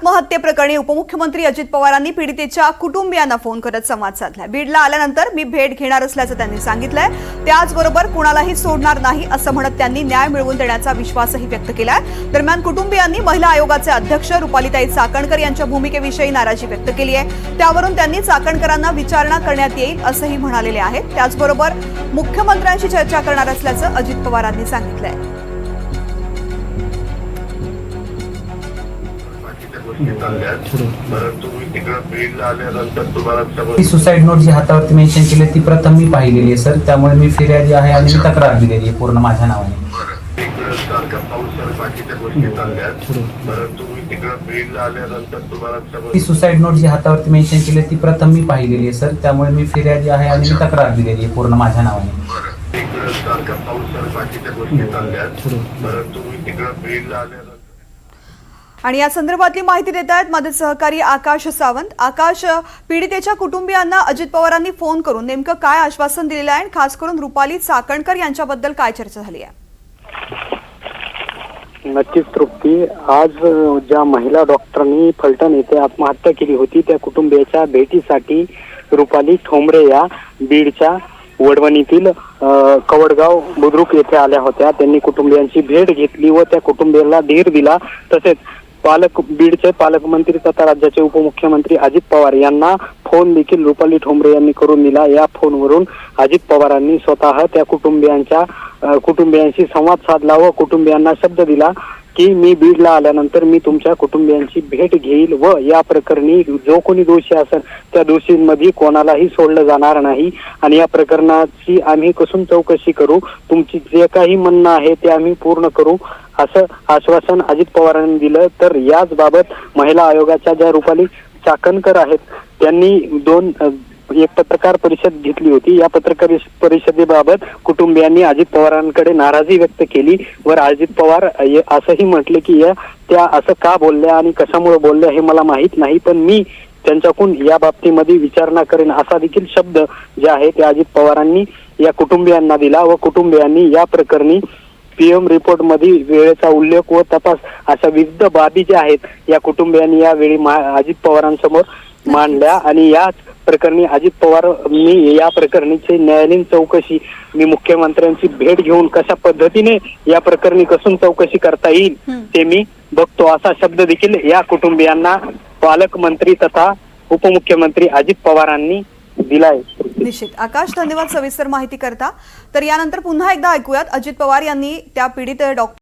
आत्महत्येप्रकरणी उपमुख्यमंत्री अजित पवारांनी पीडितेच्या कुटुंबियांना फोन करत संवाद साधलाय. बीडला आल्यानंतर मी भेट घेणार असल्याचं त्यांनी सांगितलंय. त्याचबरोबर कुणालाही सोडणार नाही असं म्हणत त्यांनी न्याय मिळवून देण्याचा विश्वासही व्यक्त केलाय. दरम्यान कुटुंबियांनी महिला आयोगाचे अध्यक्ष रुपालीताई चाकणकर यांच्या भूमिकेविषयी नाराजी व्यक्त केली आहे. त्यावरून त्यांनी चाकणकरांना विचारणा करण्यात येईल असंही म्हणालेले आहेत. त्याचबरोबर मुख्यमंत्र्यांशी चर्चा करणार असल्याचं अजित पवारांनी सांगितलंय. ती सुसाईड नोट जी हातावरती मेन्शन केली ती प्रथम मी पाहिलेली आहे सर. त्यामुळे मी फिर्यादी आहे आणि मी तक्रार दिलेली आहे पूर्ण माझ्या नावाने. ती सुसाईड नोट जी हातावरती मेन्शन केली ती प्रथम मी पाहिलेली आहे सर. त्यामुळे मी फिर्यादी आहे आणि मी तक्रार दिलेली आहे पूर्ण माझ्या नावाने. आणि या संदर्भातली माहिती देत आहेत माझे सहकारी आकाश सावंत. आकाश पीडितेच्या कुटुंबियांना अजित पवारांनी फोन करून नेमकं काय आश्वासन दिलेलं आहे आणि खास करून रुपाली चाकणकर यांच्याबद्दल काय चर्चा झाली आहे? नक्कीच तृप्ती. आज ज्या महिला डॉक्टरांनी फलटण येथे आत्महत्या केली होती त्या कुटुंबियाच्या भेटीसाठी रुपाली ठोंबरे या बीडच्या वडवणीतील कवडगाव बुद्रुक येथे आल्या होत्या. त्यांनी कुटुंबियांची भेट घेतली व त्या कुटुंबियाला धीर दिला. तसेच पालक बीडचे पालकमंत्री तथा राज्याचे उपमुख्यमंत्री अजित पवार यांना फोन देखील रुपाली ठोंबरे यांनी करून दिला. या फोनवरून अजित पवारांनी स्वतः त्या कुटुंबियांच्या कुटुंबियांशी संवाद साधला व कुटुंबियांना शब्द दिला की मी बीडला आल्यानंतर मी तुमच्या कुटुंबियांची भेट घेईल व या प्रकरणी जो कोणी दोषी असेल त्या दोषींमध्ये कोणालाही सोडलं जाणार नाही. आणि या प्रकरणाची आम्ही कसून चौकशी करू? तुमची जे काही म्हणणं आहे ते आम्ही पूर्ण करू. असं आश्वासन अजित पवारांनी दिलं. तर याच बाबत महिला आयोगाच्या ज्या रुपाली चाकणकर आहेत त्यांनी दोन एक पत्रकार परिषद घेतली होती. या पत्रकार परिषदेबाबत कुटुंबियांनी अजित पवारांकडे नाराजी व्यक्त केली वर अजित पवार असंही म्हटले की या त्या असं का बोलल्या आणि कशामुळे बोलल्या हे मला माहीत नाही पण मी त्यांच्याकडून या बाबतीमध्ये विचारणा करेन असा देखील शब्द जे आहे ते अजित पवारांनी या कुटुंबियांना दिला व कुटुंबियांनी या प्रकरणी पीएम रिपोर्टमध्ये वेळेचा उल्लेख व तपास अशा विविध बाबी ज्या आहेत या कुटुंबियांनी यावेळी अजित पवारांसमोर मांडल्या आणि याच प्रकरणी अजित पवार मी या प्रकरणीची न्यायालयीन चौकशी मी मुख्यमंत्र्यांची भेट घेऊन कशा पद्धतीने या प्रकरणी कसून चौकशी करता येईल. ते मी बघतो असा शब्द देखील या कुटुंबियांना पालकमंत्री तथा उपमुख्यमंत्री अजित पवारांनी दिलाय. निश्चित. आकाश धन्यवाद सविस्तर माहिती करता. तर यानंतर पुन्हा एकदा ऐकूयात. अजित पवार यांनी त्या पीडित डॉक्टर